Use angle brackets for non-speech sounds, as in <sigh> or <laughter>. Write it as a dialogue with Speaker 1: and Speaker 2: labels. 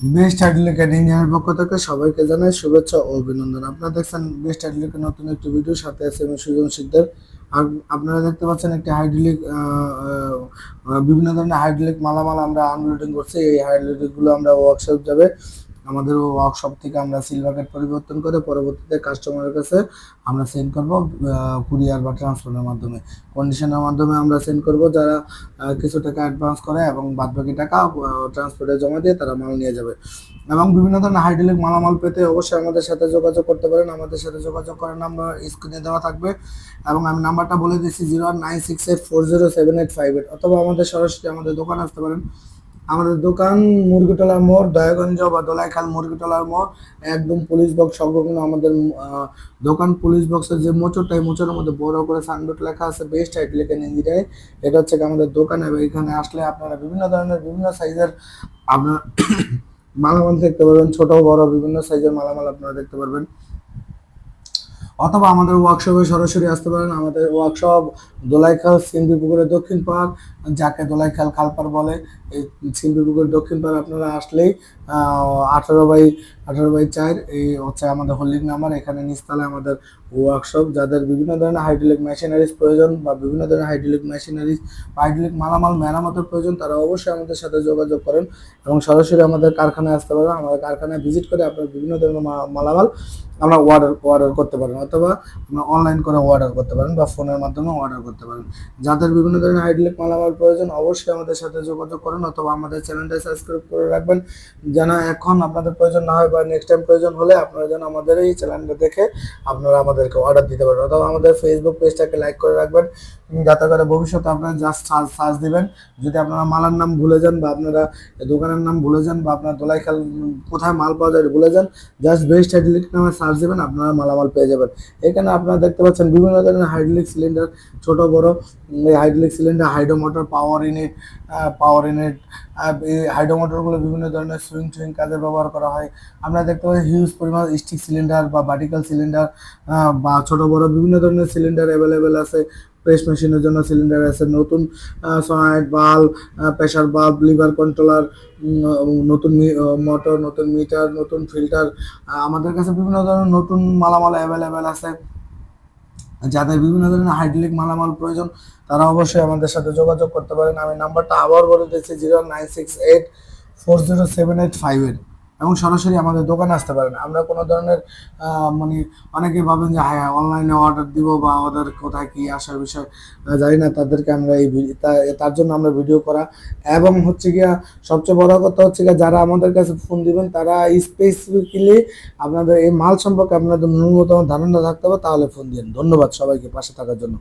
Speaker 1: Best hydraulic ইঞ্জিনিয়ারের পক্ষ থেকে সবাইকে জানাই শুভেচ্ছা ও অভিনন্দন। আপনারা দেখছেন বেস্ট হাইড্রোলিকের নতুন একটি ভিডিও সাথে আছে আমি সুজন সিদ্ধার আর আপনারা দেখতে পাচ্ছেন একটি হাইড্রোলিক বিভিন্ন ধরনের হাইড্রোলিক মালামাল আমরা আনলোডিং করছি। এই হাইড্রোলিকগুলো আমরা ওয়ার্কশপ যাবে। আমাদের ওয়ার্কশপ থেকে আমরা সিলভার কার্ড পরিবর্তন করে পরবর্তীতে কাস্টমারের কাছে আমরা সেন্ড করব কুরিয়ার বা ট্রান্সফারের মাধ্যমে। কন্ডিশনের মাধ্যমে আমরা সেন্ড করব যারা কিছু টাকা অ্যাডভান্স করে এবং বাদবাকি টাকা ট্রান্সপোর্টে জমা দিয়ে তারা মাল নিয়ে যাবে। এবং বিভিন্ন ধরনের হাইড্রোলিক মালামাল পেতে অবশ্যই আমাদের সাথে যোগাযোগ করতে পারেন। আমাদের সাথে যোগাযোগ করার নাম্বার স্ক্রিনে দেওয়া থাকবে। এবং আমি নাম্বারটা বলে দিচ্ছি zero nine six eight four zero seven eight five eight অথবা আমাদের সরাসরি আমাদের দোকানে আসতে পারেন। আমাদের দোকান মুরগিটলার মোড়, দয়াগঞ্জ বা দোলাইখাল মুরগিটলার মোড়, একদম পুলিশ বক্স সংলগ্ন আমাদের দোকান পুলিশ বক্সের যে মোচরটা এই মোচরের মধ্যে বড় করে সাইনবোর্ড লেখা আছে বেস্ট হাইড্রোলিক ইঞ্জিনিয়ারিং। এটা হচ্ছে আমাদের দোকান এবং এখানে আসলে আপনারা বিভিন্ন ধরনের, বিভিন্ন সাইজের আপনার <coughs> মালামাল দেখতে পারবেন, ছোট বড় বিভিন্ন সাইজের মালামাল আপনারা দেখতে পারবেন। অথবা আমাদের ওয়ার্কশপে সরাসরি আসতে পারেন। আমাদের ওয়ার্কশপ দোলাইখাল সিন্ধি পুকুরের দক্ষিণ পাড়, যাকে দোলাইখাল খালপার বলে। এই সিন্ধি পুকুরের দক্ষিণ পাড় আপনারা আসলেই আঠারো বাই আঠারো বাই চার, এই হচ্ছে আমাদের হোল্ডিং নাম্বার এখানে নিচতলায় আমাদের ওয়ার্কশপ যাদের বিভিন্ন ধরনের হাইড্রোলিক মেশিনারিজ প্রয়োজন বা বিভিন্ন ধরনের হাইড্রোলিক মেশিনারিজ হাইড্রোলিক মালামাল মেরামতের প্রয়োজন, তারা অবশ্যই আমাদের সাথে যোগাযোগ করেন। এবং সরাসরি আমাদের কারখানায় আসতে পারেন। আমাদের কারখানায় ভিজিট করে আপনার বিভিন্ন ধরনের মালামাল আমরা অর্ডার অর্ডার করতে পারেন অথবা আমরা অনলাইন করে অর্ডার করতে পারেন বা ফোনের মাধ্যমে অর্ডার করতে পারেন। যাদের বিভিন্ন ধরনের হাইড্রোলিক মালামাল প্রয়োজন অবশ্যই আমাদের সাথে যোগাযোগ করুন অথবা আমাদের চ্যানেলটা সাবস্ক্রাইব করে রাখবেন। যেন এখন আপনাদের প্রয়োজন না হয় বা নেক্সট টাইম প্রয়োজন হলে আপনারা যেন আমাদের এই চ্যানেলটা দেখে আপনারা আমাদেরকে অর্ডার দিতে পারেন অথবা আমাদের ফেসবুক পেজটাকে লাইক করে রাখবেন। যাতে করে ভবিষ্যতে আপনারা জাস্ট সার্চ সার্চ দিবেন। যদি আপনারা মালার নাম ভুলে যান বা আপনারা দোকানের নাম ভুলে যান বা আপনার দোলাইখাল উম, কোথায় মাল পাওয়া যায় ভুলে যান জাস্ট বেস্ট হাইড্রোলিক নামে সার্চ দিবেন, আপনারা মালামাল পেয়ে যাবেন। এখানে আপনারা দেখতে পাচ্ছেন বিভিন্ন ধরনের হাইড্রোলিক সিলিন্ডার ছোট, বড়। Hydraulic cylinder hydro motor power unit power unit এই হাইড্রোমোটরগুলো বিভিন্ন ধরনের সুইং টুইং কাজে ব্যবহার করা হয়। আপনারা দেখতে পাই হিউজ পরিমাণ স্টিক সিলিন্ডার বা ভার্টিক্যাল সিলিন্ডার বা ছোট, বড় বিভিন্ন ধরনের সিলিন্ডার অ্যাভেলেবেল আছে। প্রেস মেশিনের জন্য সিলিন্ডার আছে, নতুন সনাইট bulb pressure bulb liver controller নতুন মোটর নতুন মিটার নতুন ফিল্টার আমাদের কাছে বিভিন্ন ধরনের নতুন মালামাল অ্যাভেলেবেল আছে। যাদের বিভিন্ন ধরনের হাইড্রোলিক মালামাল প্রয়োজন, তারা অবশ্যই আমাদের সাথে যোগাযোগ করতে পারেন। আমি নাম্বারটা আবার বলে দিচ্ছি zero nine six eight four zero seven eight five eight এবং সরাসরি আমাদের দোকানে আসতে পারেন। আমরা কোনো ধরনের মানে অনেকেই ভাবেন যে হ্যাঁ অনলাইনে অর্ডার দিব বা ওদের কোথায় কি আসার বিষয় জানি না। তাদেরকে আমরা এই তার জন্য আমরা ভিডিও করা এবং হচ্ছে গিয়া সবচেয়ে বড় কথা হচ্ছে গিয়া যারা আমাদের কাছে ফোন দিবেন, তারা স্পেসিফিক্যালি আপনাদের এই মাল সম্পর্কে আপনাদের ন্যূনতম ধারণা থাকতে হবে, তাহলে ফোন দিন ধন্যবাদ সবাইকে পাশে থাকার জন্য।